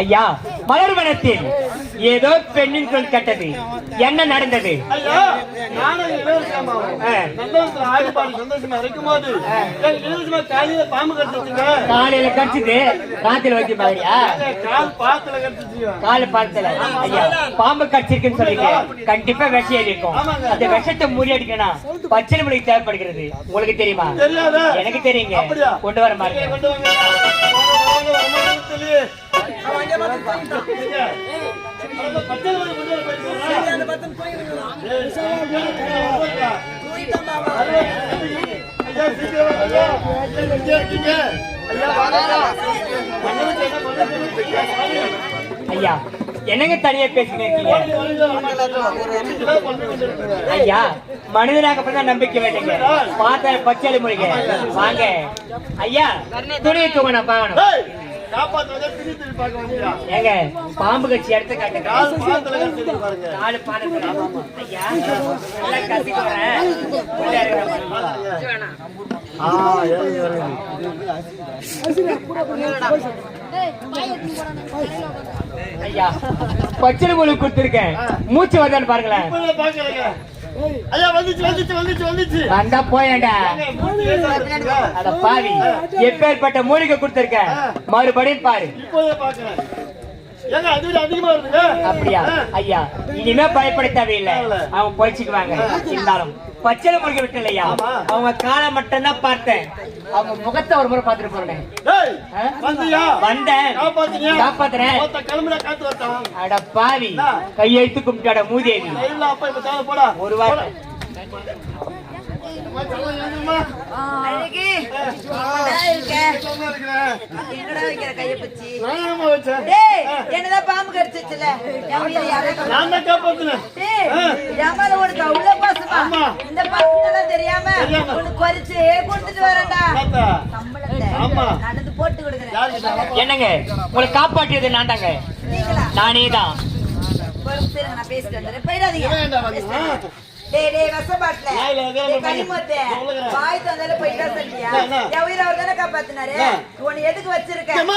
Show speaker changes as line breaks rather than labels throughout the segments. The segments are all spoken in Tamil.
ஐயா மலர்வனத்தில் ஏதோ பெண்ணின் சொல் கட்டது. என்ன நடந்தது?
காலையில
கடிச்சது. ராத்திரி வச்சு மாதிரியா
கால் பாத்துல
ஐயா பாம்பு கடிச்சிருக்குன்னு சொல்றீங்க. கண்டிப்பா விஷம் ஏறி இருக்கும். அந்த விஷத்தை முறியடிக்கணும் பச்சை மொழிக்கு தேவைப்படுகிறது. உங்களுக்கு தெரியுமா? எனக்கு தெரியுங்க? கொண்டு வர மாதிரி
வாங்க. ஐயா,
என்னங்க தனியா இருக்கீங்க? ஐயா மனிதனாக தான் நம்பிக்கை வேண்டுங்க. பார்த்த பச்சை மொழிங்க வாங்க. ஐயா துணியை தூங்க நான் பார்க்கணும்
பார்க்க?
ஏங்க பாம்பு கட்சி எடுத்து காட்டுங்க
பாதத்துல பாருங்க.
நாலு பாடத்துல ஐயா உள்ள இருக்கிற.
ஆ,
பச்சை மொழி கொடுத்துருக்கேன் மூச்சு வந்தான்னு பாருங்களேன்.
ஐயா வந்துச்சு வந்துச்சு வந்துச்சு வந்துச்சு.
வந்தா
இருக்குங்க.
அட பாவி. எப்பேற்பட்ட மூலிகை கொடுத்திருக்கேன் மறுபடியும் பாரு.
ஏங்க அதை அதிகமா வருதுங்க?
அப்படியா. ஐயா இனிமே பயப்பட தேவையில்லை. அவன் பொழிச்சுக்குவாங்க. இருந்தாலும். பச்சை மூலிகை விட்டு இல்லையா. அவங்க காலை மட்டும் தான் பார்த்தேன் அவங்க முகத்தை ஒரு முறை பார்த்துட்டு போறேன்? வந்தேன்? காப்பாத்துறேன். அட பாவி? கையெழுத்து கும்பிட்டாட மூதேவி
கையில அப்பா இப்ப தேவை போடா.
ஒரு.
அழகு எங்கடா வைக்கிற கைய? டேய் பாம்பு கடிச்சிச்சுல?
நான் தான் காப்பாத்துனேன்.
டேய் பாசமா. இந்த தெரியாம. உனக்கு கொடுத்துட்டு வரேன்டா.
தாத்தா,
சம்பளத்தை. நடந்து போட்டு கொடுக்குறேன்.
என்னங்க? உங்களை காப்பாற்றியது நான் தாங்க
நீங்களா
நானே தான்
நான் பேசிட்டு வந்துடுறேன். போயிடாதீங்க. டேய் டேய்
அதான்
டேய் கனிமொத்தே. வாய் தந்தால போயிட்டா சொல்லியா உயிரை அவர் தானே காப்பாத்தினாரு? உன்னை எதுக்கு வச்சிருக்க
அம்மா,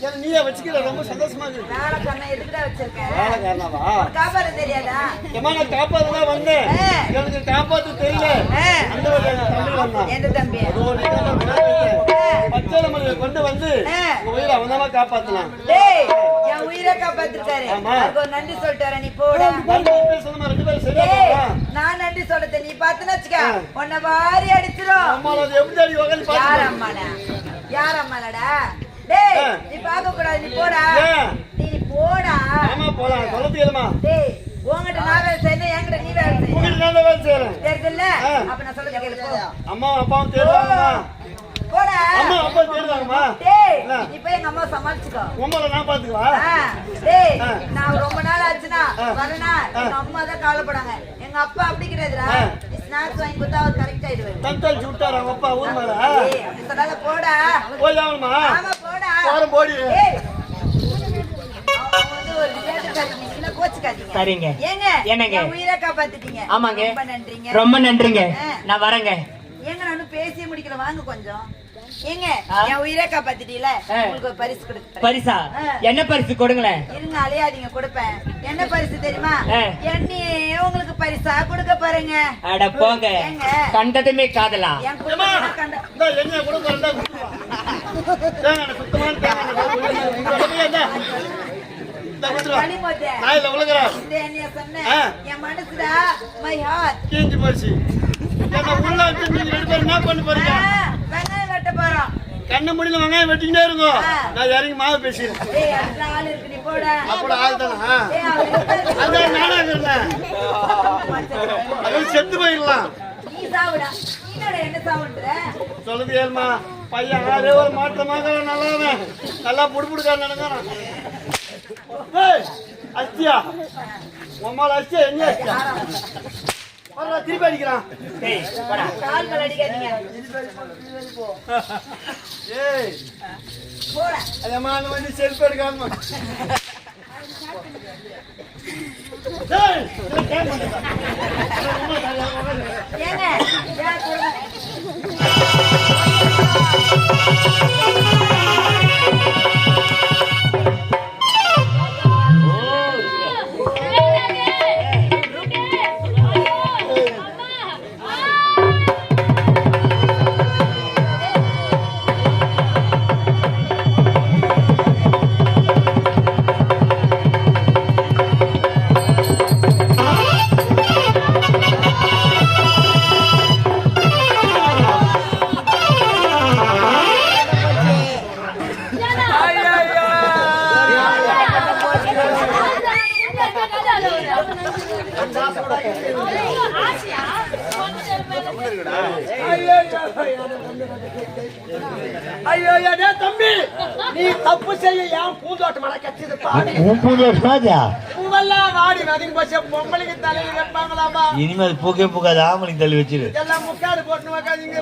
என்ன நீயே வச்சுக்கிற ரொம்ப சந்தோஷமா இருக்கு
வேலை கண்ணை எதுக்குடா வச்சிருக்க
வேலைக்காரனாவா?
காப்பாத்த தெரியாதா
ஏம்மா, நான் காப்பாத்ததான் வந்தேன். எனக்கு காப்பாத்த தெரியல. அந்த தம்பி வந்தான்.
தம்பி.
பச்சை கொண்டு வந்து உயிரை காப்பாத்தலாம்.
டேய் என் உயிரை காப்பாத்திருக்காரு. அதுக்கு ஒரு நன்றி சொல்லிட்டு நீ போடா?
ரெண்டு பேரும் சரியா
டேய்
போமா?
நான் நன்றி சொல்றத நீ பாத்துன்னு வச்சுக்க. உன்னை வாரி அடிச்சிரும்
அம்மாவை அது எப்படி அடி உக்காந்து
யார். அம்மாடா யார் அம்மாடா டேய். நீ பார்க்க கூடாது நீ போடா? நீ போடா
ஆமா, போலாம். சொல்றது கேளுமா?
டேய் உன்கிட்ட நான் வேலை செய்யணும் என்கிட்ட நீ வேலை செய்யணும்
உங்ககிட்ட நான் வேலை செய்யறேன்.
தெரியுதுல்ல. அப்ப நான் சொல்றது கேளு போ
அம்மாவும் அப்பாவும் தேடுவாங்கம்மா.
போடா
அம்மா அப்பா தேடுவாங்கம்மா.
டேய்? நீ போய் எங்க அம்மா சமாளிச்சுக்கோ
உங்களை நான்
டேய். நான் ரொம்ப நாள் ஆச்சுனா. வரேனா எங்க அம்மா தான் கவலைப்படாங்க எங்க அப்பா அப்படி கிடையாதுடா. ஸ்நாக்ஸ் வாங்கி கொடுத்தா அவர் கரெக்ட் ஆயிடுவாரு.
தந்தாச்சு விட்டாரு அவங்க அப்பா ஊர் மேல?
ஏய், அப்படி சொல்லாத போடா.
போய் ஆகணுமா
ஆமா போடா.
போறேன், போடி.
சரிங்க.
ஏங்க
என்னங்க?
என் உயிரை காப்பாத்திட்டீங்க.
ஆமாங்க.
ரொம்ப நன்றிங்க.
ரொம்ப நன்றிங்க.
ஆ.
நான் வரேங்க.
ஏங்க நானும் பேசியே முடிக்கல. வாங்க கொஞ்சம். ஏங்க. என் உயிரை காப்பாத்திட்டீல. உங்களுக்கு ஒரு பரிசு கொடுக்குறேன்
பரிசா. என்ன பரிசு கொடுங்களேன்.
இருங்க அலையாதீங்க கொடுப்பேன். என்ன பரிசு தெரியுமா. என்னையே உங்களுக்கு பரிசா கொடுக்க பாருங்க
அட போங்க? கண்டதுமே காதலா?
என் மனசுடா மை ஹார்ட்.
என்ன உள்ள நீங்க ரெண்டு பேரும் என்ன பண்ண போறீங்க?
போறோம்
கண்ணு முடியல வெங்காயம் வெட்டிக்கிட்டே இருக்கும். நான் இறங்கி மாவு பேசிடுறேன் அப்படி ஆள் தானா. அதான் நானா இருக்கிறேன் அது செத்து போயிடலாம். சொல்லுது ஏழ்மா. பையன் ஆளே ஒரு மாற்றமாக நல்லவன் நல்லா புடுப்புடுக்கா நடக்கிறான் ஏய், அஸ்தியா. உம்மால அஸ்தியா எங்க அஸ்தியா? திருப்பி அடிக்கிறான் வந்து செல்ஃப் எடுக்காம.
ஏங்க
ஐயோ தம்பி நீ தப்பு செய்ய ஏன் பூந்தோட்டம் மலை கட்சிது பாடி பூவெல்லாம் வாடி நதிக்கு பஸ் பொம்பளைக்கு தலையில வைப்பாங்களாமா
இனிமேல் பூக்கே பூக்காது ஆமணி தள்ளி வச்சிரு
எல்லாம் முக்காடு போட்டு வைக்காதீங்க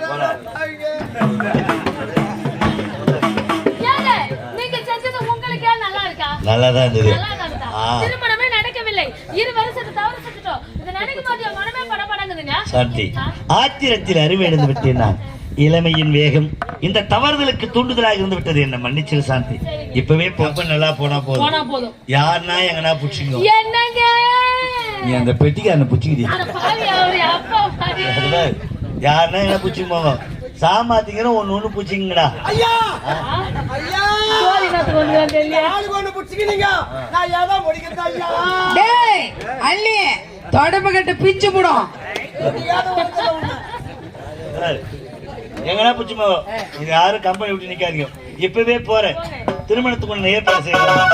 நல்லா
தான் இருந்தது
நல்லா தான் இருக்கா?
ஆ.
திருமணமே நடக்கவில்லை இரு வருஷத்தை தவறு செஞ்சுட்டோம் இதை நினைக்கும் போது என் மனமே ஆ?
ஆத்திரத்தில் அறிவிழந்து விட்டேன் நான். இளமையின் வேகம் இந்த தவறுதலுக்கு தூண்டுதலாக இருந்து விட்டது என்ன மன்னிச்சிரு சாந்தி. இப்பவே பொப்ப நல்லா போனா போதும். யாருன்னா எங்கனா புடிச்சிங்க
என்னங்க?
நீ அந்த பெட்டிக்காரனை புடிச்சிக்கிறீ
அட பாவி அவரு அப்பா பாவி.
யாருன்னா என்ன புடிச்சுங்க போங்க சாமாத்திங்கிற ஒண்ணு ஒண்ணு புடிச்சிங்கடா
ஐயா!
தொடப்பு கட்டு பிச்சு போடும்.
நீ
புச்சுமோ இது யாரும் கம்பெனி விட்டு நிக்காதீங்க. இப்பவே போறேன். திருமணத்துக்கு ஒண்ணு ஏற்பாடு செய்யறேன்.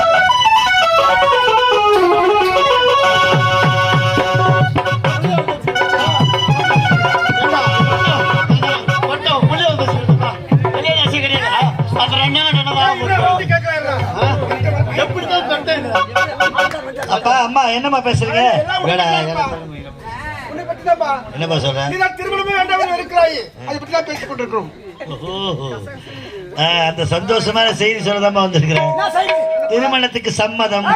அப்பா அம்மா என்னம்மா பேசுறீங்க?
பத்திதான்ப்பா.
என்னப்பா சொல்ற
நீதான் திருமணமே வேண்டாம் இருக்கிறாய் அதை பத்தி தான் பேசிக் கொண்டிருக்கிறோம்
அந்த சந்தோஷமான செய்தி சொல்லதாம்மா வந்திருக்கிறேன். திருமணத்துக்கு சம்மதம்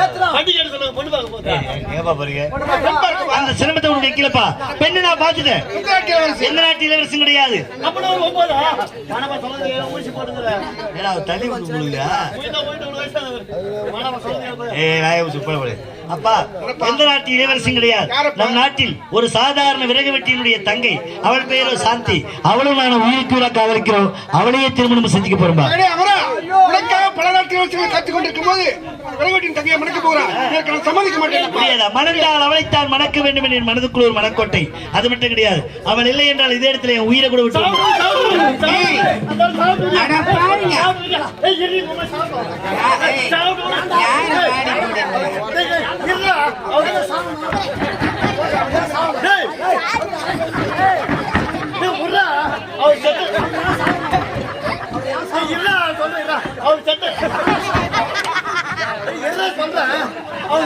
ஏத்துறா.
அந்த சிரமத்தை உனக்கு வைக்கலப்பா பெண்ணு நான் பாத்துட்டேன் எந்த நாட்டு இளவரசும் கிடையாது. தள்ளி கொடுங்க ஏ நாய சுப்பட போடு. அப்பா எந்த நாட்டு இளவரசும் கிடையாது நம் நாட்டில் ஒரு சாதாரண விறகு வெட்டியினுடைய தங்கை அவள் பெயரோ சாந்தி அவளும் நான் உயிர்க்கூட காதலிக்கிறோம் அவளையே திருமணம் செஞ்சுக்க போறோம்பா
பல நாட்கள் கற்றுக் கொண்டிருக்கும் போது தங்கையை மணக்க போகிறான் சம்மதிக்க மாட்டேன்
முடியாதா மணந்தால் அவளைத்தான் மணக்க வேண்டும் என்று என் மனதுக்குள் ஒரு மனக்கோட்டை அது மட்டும் கிடையாது அவன் இல்லை என்றால் இதே இடத்துல என் உயிரை கூட விட்டு
பாருங்க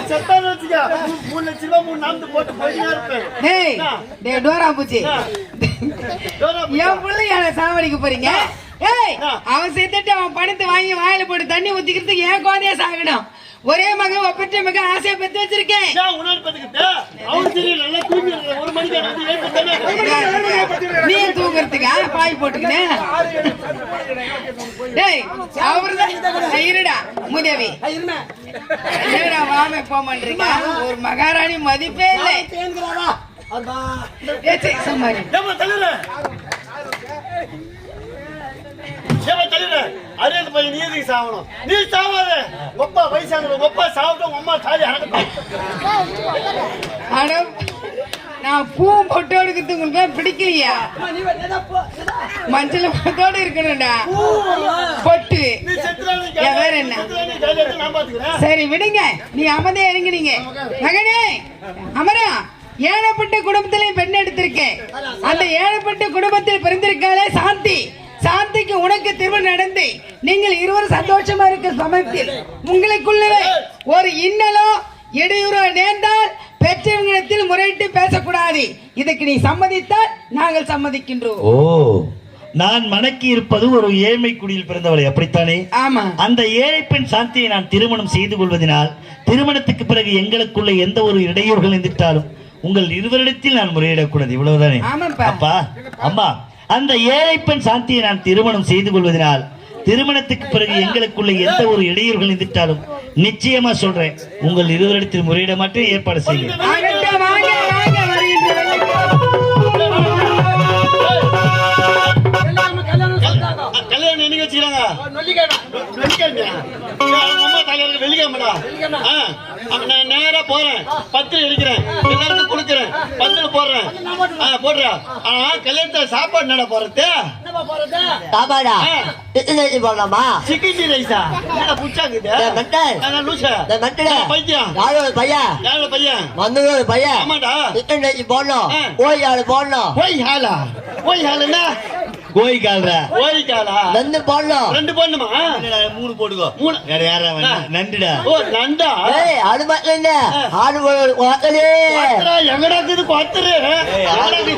மூணு லட்சம் ரூபாய் மூணு நாமத்து போட்டு போயிட்டே இருப்பேன்
டேய் டேய் டோரா பூச்சி. என் பிள்ளை என்ன சாவடிக்க போறீங்க? ஏய் அவன் செத்துட்டு அவன் பணத்தை வாங்கி வாயில போட்டு தண்ணி ஊத்திக்கிறதுக்கு ஏன் குழந்தைய சாகணும். ஒரே மகன் ஒப்பற்ற மக ஆசையை பெத்து வச்சிருக்கேன். நீ தூங்குறதுக்கா? பாய் அவர்தான். இருடா முதவி என்னடா வாம போமன்றீங்க ஒரு மகாராணி மதிப்பே இல்லை. சும்மா.
ஏமா தள்ளுற அறியாத பையன் நீ எதுக்கு சாவணும். நீ சாவாத. ஒப்பா வயசானவங்க ஒப்பா சாப்பிட்டோம் அம்மா தாலி
அட நான் பூ பொட்டு எடுக்கிறது உங்களுக்கு பிடிக்கலையா? மஞ்சள் பொட்டோட இருக்கணும்டா. பொட்டு. வேற என்ன? சரி விடுங்க. நீ அமைதியா இறங்குனீங்க. மகனே அமரா ஏழப்பட்ட குடும்பத்திலே பெண் எடுத்திருக்கேன். அந்த ஏழப்பட்ட குடும்பத்தில் பிறந்திருக்காளே சாந்தி. சாந்திக்கு உனக்கு திருமணம் நடந்து நீங்கள் இருவரும் சந்தோஷமா இருக்க சமயத்தில் உங்களுக்குள்ளே ஒரு இன்னலோ இடையூறோ நேர்ந்தால் பெற்றவங்களிடத்தில் முறையிட்டு பேசக்கூடாது. இதுக்கு நீ சம்மதித்தால் நாங்கள் சம்மதிக்கின்றோம்.
ஓ நான் மணக்கி இருப்பது ஒரு ஏழ்மை குடியில் பிறந்தவளை அப்படித்தானே?
ஆமா.
அந்த ஏழை பெண் சாந்தியை நான் திருமணம் செய்து கொள்வதனால் திருமணத்துக்கு பிறகு எங்களுக்குள்ள எந்த ஒரு இடையூறுகள் எந்திட்டாலும் உங்கள் இருவரிடத்தில் நான் முறையிடக்கூடாது. இவ்வளவுதானே. அப்பா அம்மா அந்த ஏழை பெண் சாந்தியை நான் திருமணம் செய்து கொள்வதனால் திருமணத்துக்கு பிறகு எங்களுக்குள்ள எந்த ஒரு இடையூறுகள் எந்திட்டாலும் நிச்சயமா சொல்றேன் உங்கள் இருவரிடத்தில் முறையிட மட்டும் ஏற்பாடு செய்யுங்க
ஆகட்டும், வாங்க வாங்க வருகின்ற வெள்ளைக்காரன்.
கல்யாணம் அம்மா தலைவருக்கு வெள்ளிக்கிழமைடா. நான் நேரா போறேன். பத்திரம் எடுக்கிறேன் எல்லாருக்கும் கொடுக்குறேன். பத்திரம் போடுறேன். ஆ, போடுறேன் ஆனா கல்யாணத்துல சாப்பாடு நட போறது
சாப்பாடா? போடலாமா?
சிக்கன் ரைஸா என்ன புச்சாக்குது. நான் லூசா.
மெண்டலே.
பைத்தியம்?
யாரோட பையன்?
யாரோட பையன்?
வந்ததோட பையன்.
ஆமாடா.
இட்லி போடணும்.
ஆ.
ஓய் ஆளு போடணும்.
ஓய் ஹாலா ஓய் ஹாலுன்னா
கோய் கால்ற
ஓய் காலா
நந்து போடணும்?
ரெண்டு பொண்ணுமா
மூணு போட்டுக்கோ
மூணு.
வேற யாரா. நண்டுடா.
ஓ நண்டா?
ஏய் அது மட்டும் இல்ல ஆடு வாக்கலே
குவாட்டரா எங்கடா
ஆளுக்கு
இருக்குது?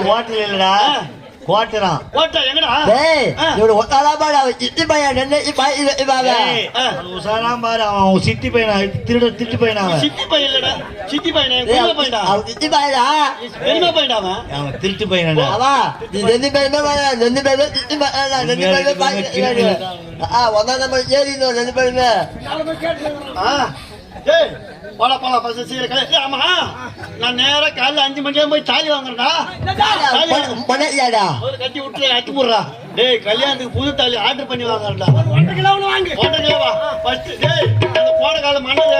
குவாட்டர் இல்லடா. குவாட்டரான்
குவாட்டரா
எங்கடா?
டேய். இவரு சித்தி பையன் இப்ப இவாங்க
உசாராம் பாரு அவன் சித்தி பையனா திருட திட்டு பையனா அவன்.
சித்தி பையன் இல்லடா. சித்தி பையனே பெரியமா பையன்டா?
அவர் சித்தி பையனா?
பெரியமா பையன்டா அவன்?
அவன் திருட்டு பையனடா
அவா நீ ரெண்டு பேருமே வேணாம் ரெண்டு பேருமே சித்தி பையனா ரெண்டு பேருமே பாய் ஆ ஒன்னா நம்ம ஏறி ரெண்டு பேருமே.
ஆ, ஏய் போடா போடா பஸ் சீக்கிரம் ஆமா நான் நேரா காலைல அஞ்சு மணிக்கு போய் தாலி வாங்குறேன்டா. ஒரு கட்டி விட்டு அட்டு போடுறா. டேய் கல்யாணத்துக்கு புது தாலி ஆர்டர் பண்ணி ஒன்றரை கிலோ வாங்கி. ஒன்றரை கிலோவா ஃபர்ஸ்ட் டேய் அந்த போன கால மண்ணல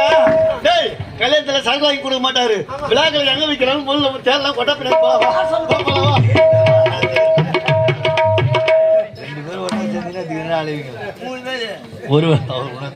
டேய் கல்யாணத்துல சரக்கு வாங்கி கொடுக்க மாட்டாரு. விழாக்கள் எங்க விக்கிறாங்க முதல்ல தேர்லாம் கொட்ட பின்னாடி.
ஒரு